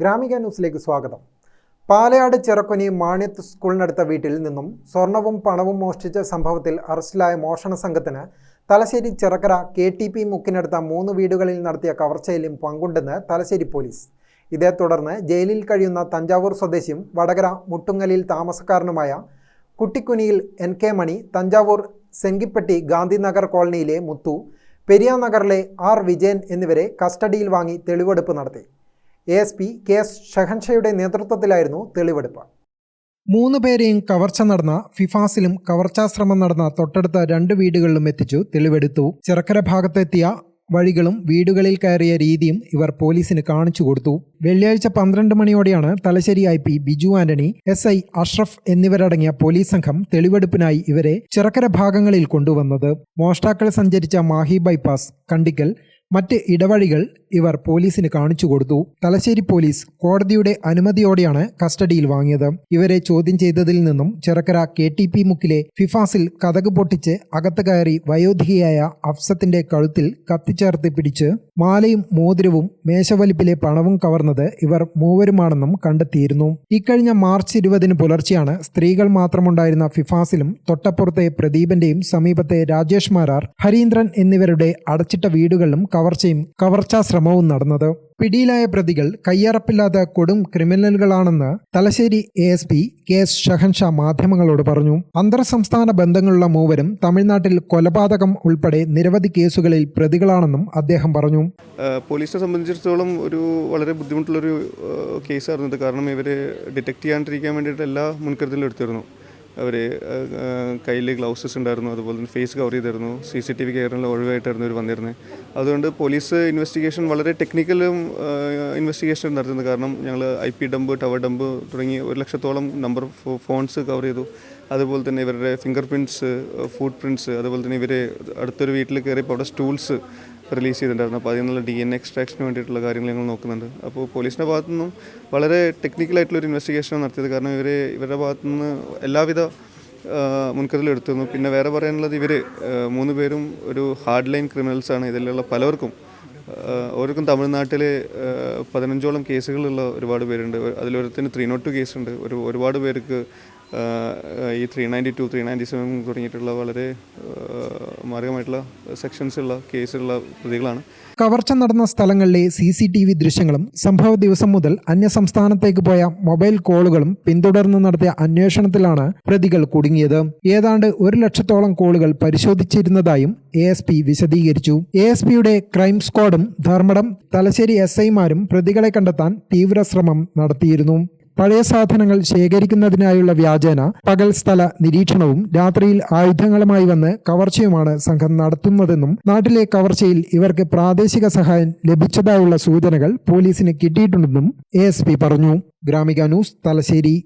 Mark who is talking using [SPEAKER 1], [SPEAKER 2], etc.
[SPEAKER 1] ഗ്രാമിക ന്യൂസിലേക്ക് സ്വാഗതം. പാലയാട് ചിറക്കൊനി മാണ്യത്ത് സ്കൂളിനടുത്ത വീട്ടിൽ നിന്നും സ്വർണവും പണവും മോഷ്ടിച്ച സംഭവത്തിൽ അറസ്റ്റിലായ മോഷണ സംഘത്തിന് Thalassery Cherakkara K T P മുക്കിനടുത്ത മൂന്ന് വീടുകളിൽ നടത്തിയ കവർച്ചയിലും പങ്കുണ്ടെന്ന് തലശ്ശേരി പോലീസ്. ഇതേ തുടർന്ന് ജയിലിൽ കഴിയുന്ന തഞ്ചാവൂർ സ്വദേശിയും വടകര മുട്ടുങ്ങലിൽ താമസക്കാരനുമായ കുട്ടിക്കുനിയിൽ എൻ കെ മണി തഞ്ചാവൂർ സെങ്കിപ്പെട്ടി ഗാന്ധിനഗർ കോളനിയിലെ മുത്തു പെരിയാനഗറിലെ ആർ വിജയൻ എന്നിവരെ കസ്റ്റഡിയിൽ വാങ്ങി തെളിവെടുപ്പ് നടത്തി. A S P K S ഷഹൻഷയുടെ നേതൃത്വത്തിലായിരുന്നു തെളിവെടുപ്പ്. മൂന്ന് പേരെയും കവർച്ച നടന്ന ഫിഫാസിലും കവർച്ചാശ്രമം നടന്ന തൊട്ടടുത്ത രണ്ട് വീടുകളിലും എത്തിച്ചു തെളിവെടുത്തു. ചിറക്കര ഭാഗത്തെത്തിയ വഴികളും വീടുകളിൽ കയറിയ രീതിയും ഇവർ പോലീസിന് കാണിച്ചു കൊടുത്തു. വെള്ളിയാഴ്ച പന്ത്രണ്ട് മണിയോടെയാണ് Thalassery I P Biju Antony S I Ashraf എന്നിവരടങ്ങിയ പോലീസ് സംഘം തെളിവെടുപ്പിനായി ഇവരെ ചിറക്കര ഭാഗങ്ങളിൽ കൊണ്ടുവന്നത്. മോഷ്ടാക്കൾ സഞ്ചരിച്ച മാഹി ബൈപ്പാസ് കണ്ടിക്കൽ മറ്റ് ഇടവഴികൾ ഇവർ പോലീസിന് കാണിച്ചു കൊടുത്തു. തലശ്ശേരി പോലീസ് കോടതിയുടെ അനുമതിയോടെയാണ് കസ്റ്റഡിയിൽ വാങ്ങിയത്. ഇവരെ ചോദ്യം ചെയ്തതിൽ നിന്നും ചെറുക്കര കെ ടി പി മുക്കിലെ ഫിഫാസിൽ കഥക് പൊട്ടിച്ച് അകത്ത് കയറി വയോധികയായ അഫ്സത്തിന്റെ കഴുത്തിൽ കത്തിച്ചേർത്ത് പിടിച്ച് മാലയും മോതിരവും മേശവലിപ്പിലെ പണവും കവർന്നത് ഇവർ മൂവരുമാണെന്നും കണ്ടെത്തിയിരുന്നു. ഇക്കഴിഞ്ഞ മാർച്ച് ഇരുപതിന് പുലർച്ചെയാണ് സ്ത്രീകൾ മാത്രമുണ്ടായിരുന്ന ഫിഫാസിലും തൊട്ടപ്പുറത്തെ പ്രദീപന്റെയും സമീപത്തെ രാജേഷ് മാരാർ ഹരീന്ദ്രൻ എന്നിവരുടെ അടച്ചിട്ട വീടുകളിലും കവർച്ചയും കവർച്ചാ ശ്രമവും നടന്നത്. പിടിയിലായ പ്രതികൾ കയ്യറപ്പില്ലാത്ത കൊടും ക്രിമിനലുകളാണെന്ന് Thalassery A S P K S Shahansha മാധ്യമങ്ങളോട് പറഞ്ഞു. അന്തർ സംസ്ഥാന ബന്ധങ്ങളുള്ള മൂവരും തമിഴ്നാട്ടിൽ കൊലപാതകം ഉൾപ്പെടെ നിരവധി കേസുകളിൽ പ്രതികളാണെന്നും അദ്ദേഹം പറഞ്ഞു.
[SPEAKER 2] പോലീസിനെ സംബന്ധിച്ചിടത്തോളം ഒരു വളരെ ബുദ്ധിമുട്ടുള്ളൊരു കേസായിരുന്നു കാരണം ഇവരെ ഡിറ്റക്ട് ചെയ്യാണ്ടിരിക്കാൻ വേണ്ടിയിട്ട് എല്ലാ മുൻകരുതലും എടുത്തിരുന്നു. അവർ കയ്യിൽ ഗ്ലൗസസ് ഉണ്ടായിരുന്നു അതുപോലെ തന്നെ ഫേസ് കവർ ചെയ്തിരുന്നു സി സി ടി വി കയറുന്ന ഒഴിവായിട്ടായിരുന്നു ഇവർ വന്നിരുന്നത് അതുകൊണ്ട് പോലീസ് ഇൻവെസ്റ്റിഗേഷൻ വളരെ ടെക്നിക്കലും ഇൻവെസ്റ്റിഗേഷൻ നടത്തുന്നത് കാരണം ഞങ്ങൾ I P dump tower dump തുടങ്ങി ഒരു ലക്ഷത്തോളം നമ്പർ ഫോൺസ് കവർ ചെയ്തു. അതുപോലെ തന്നെ ഇവരുടെ ഫിംഗർ പ്രിന്റ്സ് ഫുഡ് പ്രിന്റ്സ് അതുപോലെ തന്നെ ഇവർ അടുത്തൊരു വീട്ടിൽ കയറിയപ്പോൾ അവിടെ സ്റ്റൂൾസ് റിലീസ് ചെയ്തിട്ടുണ്ടായിരുന്നു. അപ്പോൾ അതിൽ നിന്നുള്ള ഡി എൻ എക്സ്ട്രാക്ഷന് വേണ്ടിയിട്ടുള്ള കാര്യങ്ങൾ ഞങ്ങൾ നോക്കുന്നുണ്ട്. അപ്പോൾ പോലീസിന്റെ ഭാഗത്തു നിന്നും വളരെ ടെക്നിക്കലായിട്ടുള്ളൊരു ഇൻവെസ്റ്റിഗേഷൻ നടത്തിയത് കാരണം ഇവർ ഇവരുടെ ഭാഗത്തു നിന്ന് എല്ലാവിധ മുൻകരുതലെടുത്തിരുന്നു പിന്നെ വേറെ പറയാനുള്ളത് ഇവർ മൂന്ന് പേരും ഒരു ഹാർഡ് ലൈൻ ക്രിമിനൽസാണ് ഇതിലുള്ള പലവർക്കും ഓരോക്കും തമിഴ്നാട്ടിൽ പതിനഞ്ചോളം കേസുകളുള്ള ഒരുപാട് പേരുണ്ട്. അതിലൊരുത്തിന് ത്രീ നോട്ട് ടു കേസുണ്ട് ഒരു ഒരുപാട് പേർക്ക് ഈ three ninety two three ninety seven തുടങ്ങിയിട്ടുള്ള വളരെ മാരകമായിട്ടുള്ള സെക്ഷൻസ് ഉള്ള കേസുള്ള പ്രതികളാണ്.
[SPEAKER 1] കവർച്ച നടന്ന സ്ഥലങ്ങളിലെ സി സി ടി വി ദൃശ്യങ്ങളും സംഭവ ദിവസം മുതൽ അന്യസംസ്ഥാനത്തേക്ക് പോയ മൊബൈൽ കോളുകളും പിന്തുടർന്ന് നടത്തിയ അന്വേഷണത്തിലാണ് പ്രതികൾ കുടുങ്ങിയത്. ഏതാണ്ട് ഒരു ലക്ഷത്തോളം കോളുകൾ പരിശോധിച്ചിരുന്നതായും എ എസ് പി വിശദീകരിച്ചു. എ എസ് പിയുടെ ക്രൈം സ്ക്വാഡും ധർമ്മടം തലശ്ശേരി എസ് ഐമാരും പ്രതികളെ കണ്ടെത്താൻ തീവ്ര ശ്രമം നടത്തിയിരുന്നു. പഴയ സാധനങ്ങൾ ശേഖരിക്കുന്നതിനായുള്ള വ്യാജേന പകൽ സ്ഥല നിരീക്ഷണവും രാത്രിയിൽ ആയുധങ്ങളുമായി വന്ന് കവർച്ചയുമാണ് സംഘം നടത്തുന്നതെന്നും നാട്ടിലെ കവർച്ചയിൽ ഇവർക്ക് പ്രാദേശിക സഹായം ലഭിച്ചതായുള്ള സൂചനകൾ പോലീസിന് കിട്ടിയിട്ടുണ്ടെന്നും എ പറഞ്ഞു. ഗ്രാമിക ന്യൂസ് തലശ്ശേരി.